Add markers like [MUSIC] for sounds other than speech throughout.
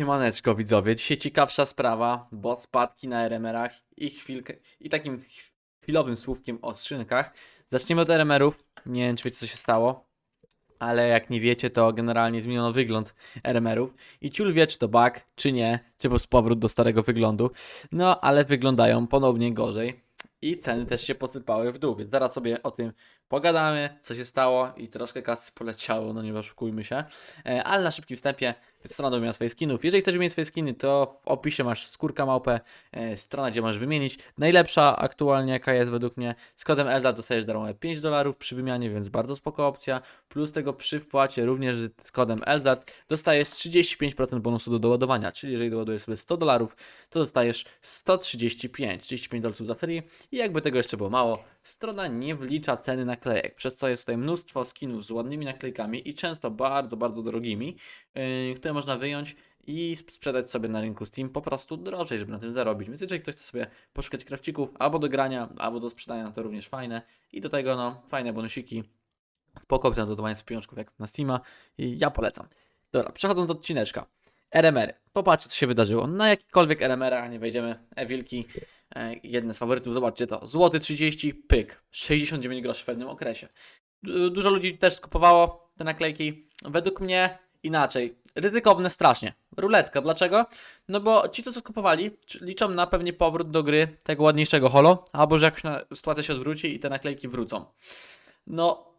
Siemaneczko widzowie, dzisiaj ciekawsza sprawa, bo spadki na RMR-ach i chwilkę, i takim chwilowym słówkiem o skrzynkach. Zaczniemy od RMR-ów, nie wiem czy wiecie co się stało, ale jak nie wiecie to generalnie zmieniono wygląd RMR-ów i ciul wie czy to bug, czy nie, czy po prostu powrót do starego wyglądu, no ale wyglądają ponownie gorzej i ceny też się posypały w dół, więc zaraz sobie o tym pogadamy, co się stało i troszkę kasy poleciało, no nie oszukujmy się, E, ale na szybkim wstępie strona do wymiany swoich skinów. Jeżeli chcesz wymienić swoje skiny, to w opisie masz skórka małpę, e, strona, gdzie możesz wymienić. Najlepsza aktualnie, jaka jest według mnie, z kodem ELDA dostajesz darmowe 5 dolarów przy wymianie, więc bardzo spoko opcja. Plus tego przy wpłacie również z kodem ELZAT dostajesz 35% bonusu do doładowania, czyli jeżeli doładujesz sobie 100 dolarów, to dostajesz 135, 35 dolców za free i jakby tego jeszcze było mało, strona nie wlicza ceny naklejek, przez co jest tutaj mnóstwo skinów z ładnymi naklejkami i często bardzo, bardzo drogimi, yy, które można wyjąć i sp- sprzedać sobie na rynku Steam po prostu drożej, żeby na tym zarobić. Więc jeżeli ktoś chce sobie poszukać krawcików albo do grania, albo do sprzedania, to również fajne. I do tego no, fajne bonusiki. Spoko na dodawanie sobie pieniążków jak na Steama i ja polecam. Dobra, przechodząc do odcineczka. RMR. Popatrzcie, co się wydarzyło. Na jakikolwiek RMR-a nie wejdziemy. E-wilki, jedne z faworytów, zobaczcie to. Złoty 30, pyk. 69 groszy w pewnym okresie. Du- Dużo ludzi też skupowało te naklejki. Według mnie inaczej. Ryzykowne strasznie. Ruletka. Dlaczego? No bo ci, co skupowali, liczą na pewnie powrót do gry tego ładniejszego holo, albo że jakoś sytuacja się odwróci i te naklejki wrócą. No,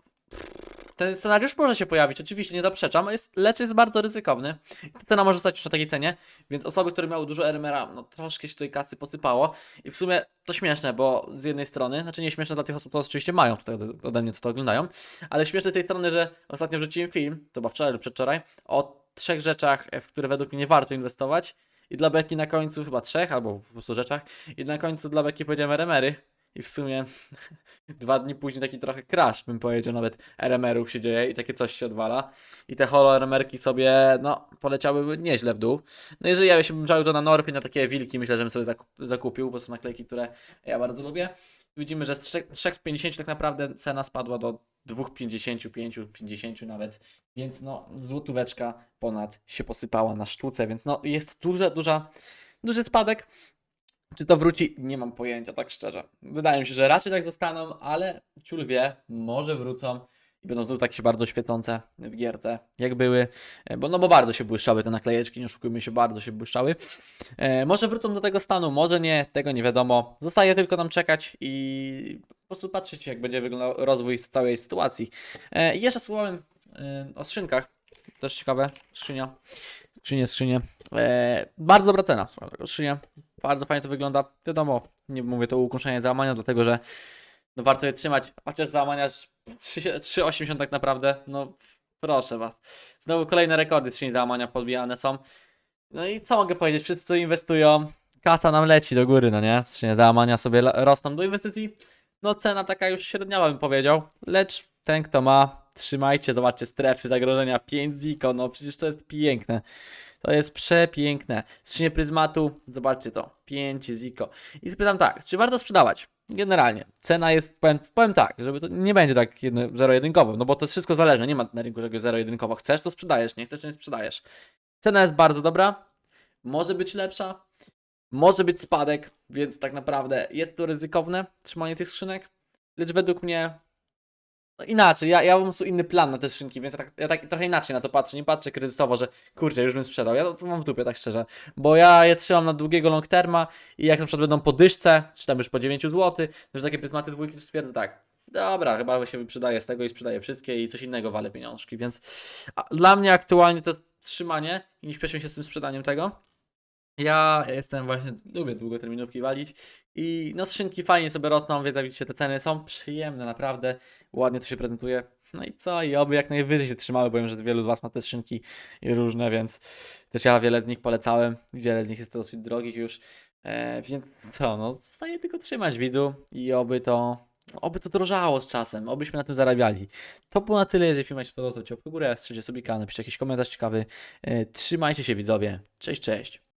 ten scenariusz może się pojawić, oczywiście, nie zaprzeczam, jest, lecz jest bardzo ryzykowny. Ta cena może stać już na takiej cenie, więc osoby, które miały dużo RMR-a, no troszkę się tutaj kasy posypało. I w sumie to śmieszne, bo z jednej strony, znaczy nie śmieszne dla tych osób, które oczywiście mają tutaj ode- mnie, co to oglądają, ale śmieszne z tej strony, że ostatnio wrzuciłem film, to chyba wczoraj lub przedwczoraj, o trzech rzeczach, w które według mnie nie warto inwestować. I dla Beki na końcu chyba trzech, albo po prostu rzeczach. I na końcu dla Beki powiedziałem RMR-y. I w sumie [LAUGHS] dwa dni później taki trochę crash, bym powiedział, nawet RMR-ów się dzieje i takie coś się odwala. I te holo RMR-ki sobie, no, poleciały nieźle w dół. No jeżeli ja się bym to na Norfy, na takie wilki, myślę, że bym sobie zakup, zakupił, bo są naklejki, które ja bardzo lubię. Widzimy, że z 3 3,50 tak naprawdę cena spadła do 2,50, 5,50 nawet. Więc no, złotóweczka ponad się posypała na sztuce, więc no, jest duża, duża, duży spadek. Czy to wróci? Nie mam pojęcia, tak szczerze. Wydaje mi się, że raczej tak zostaną, ale ciul wie, może wrócą i będą znów takie bardzo świecące w gierce, jak były, E, bo, no bo bardzo się błyszczały te naklejeczki, nie oszukujmy się, bardzo się błyszczały. E, może wrócą do tego stanu, może nie, tego nie wiadomo. Zostaje tylko nam czekać i po prostu patrzeć, jak będzie wyglądał rozwój całej sytuacji. E, jeszcze słowem e, o skrzynkach, też ciekawe, skrzynia, skrzynie, skrzynie. E, bardzo dobra cena, skrzynia. Bardzo fajnie to wygląda. Wiadomo, nie mówię to o ukończeniu załamania, dlatego że no warto je trzymać, chociaż załamania 3 3,80 tak naprawdę, no proszę was. Znowu kolejne rekordy skrzyni załamania podbijane są. No i co mogę powiedzieć, wszyscy inwestują, kasa nam leci do góry, no nie? Skrzynie załamania sobie rosną do inwestycji. No cena taka już średniawa bym powiedział, lecz ten kto ma, trzymajcie, zobaczcie strefy zagrożenia 5 ziko, no przecież to jest piękne. To jest przepiękne. Skrzynie pryzmatu, zobaczcie to. 5 ziko. I spytam tak, czy warto sprzedawać? Generalnie. Cena jest, powiem, powiem tak, żeby to nie będzie tak zero-jedynkowo, no bo to jest wszystko zależne. Nie ma na rynku czegoś zero-jedynkowo. Chcesz, to sprzedajesz. Nie chcesz, to nie sprzedajesz. Cena jest bardzo dobra. Może być lepsza. Może być spadek, więc tak naprawdę jest to ryzykowne, trzymanie tych skrzynek. Lecz według mnie no inaczej, ja, ja mam po prostu inny plan na te skrzynki, więc ja tak, ja tak trochę inaczej na to patrzę. Nie patrzę kryzysowo, że kurczę, już bym sprzedał. Ja to, to mam w dupie, tak szczerze. Bo ja je trzymam na długiego long terma i jak na przykład będą po dyszce, czy tam już po 9 zł, że takie pryzmaty dwójki, to stwierdzę tak. Dobra, chyba się wyprzedaje z tego i sprzedaję wszystkie i coś innego wale pieniążki, więc dla mnie aktualnie to trzymanie i nie śpieszmy się z tym sprzedaniem tego. Ja jestem właśnie, lubię długoterminówki walić i no skrzynki fajnie sobie rosną, więc jak widzicie te ceny są przyjemne, naprawdę ładnie to się prezentuje. No i co? I oby jak najwyżej się trzymały, bo wiem, że wielu z Was ma te skrzynki różne, więc też ja wiele z nich polecałem. Wiele z nich jest dosyć drogich już. E, więc co, no zostaje tylko trzymać widzu i oby to, oby to drożało z czasem, obyśmy na tym zarabiali. To było na tyle, jeżeli film Wam się podobał, to w górę, strzelcie sobie kanał, napiszcie jakiś komentarz ciekawy. E, trzymajcie się widzowie. Cześć, cześć.